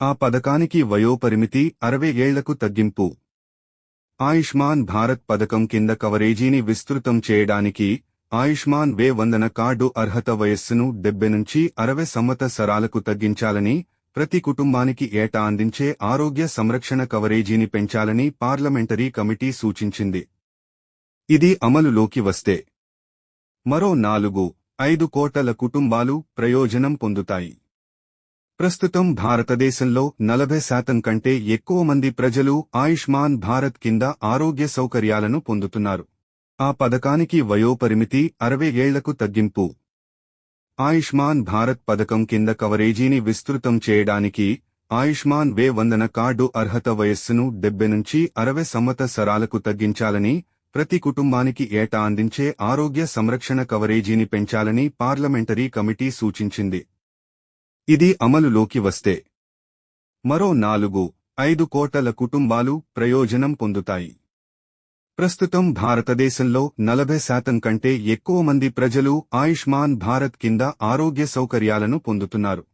ఆ పథకానికి వయోపరిమితి అరవై ఏళ్ళకు తగ్గింపు. ఆయుష్మాన్ భారత్ పథకం కింద కవరేజీని విస్తృతం చేయడానికి ఆయుష్మాన్ వే వందన కార్డు అర్హత వయస్సును డెబ్బె నుంచి అరవై సంవత్సరాలకు తగ్గించాలని ప్రతి కుటుంబానికి ఏటా అందించే ఆరోగ్య సంరక్షణ కవరేజీని పెంచాలని పార్లమెంటరీ కమిటీ సూచించింది. ఇది అమలులోకి వస్తే మరో నాలుగు ఐదు కోటల కుటుంబాలు ప్రయోజనం పొందుతాయి. ప్రస్తుతం భారతదేశంలో నలభై శాతం కంటే ఎక్కువ మంది ప్రజలు ఆయుష్మాన్ భారత్ కింద ఆరోగ్య సౌకర్యాలను పొందుతున్నారు. ఆ పథకానికి వయోపరిమితి అరవై ఏళ్ళకు తగ్గింపు. ఆయుష్మాన్ భారత్ పథకం కింద కవరేజీని విస్తృతం చేయడానికి ఆయుష్మాన్ వే వందన కార్డు అర్హత వయస్సును డెబ్బై నుంచి అరవై సంవత్సరాలకు తగ్గించాలని ప్రతి కుటుంబానికి ఏటా అందించే ఆరోగ్య సంరక్షణ కవరేజీని పెంచాలని పార్లమెంటరీ కమిటీ సూచించింది. ఇది అమలులోకి వస్తే మరో నాలుగు ఐదు కోటల కుటుంబాలు ప్రయోజనం పొందుతాయి. ప్రస్తుతం భారతదేశంలో నలభై శాతం కంటే ఎక్కువ మంది ప్రజలు ఆయుష్మాన్ భారత్ కింద ఆరోగ్య సౌకర్యాలను పొందుతున్నారు.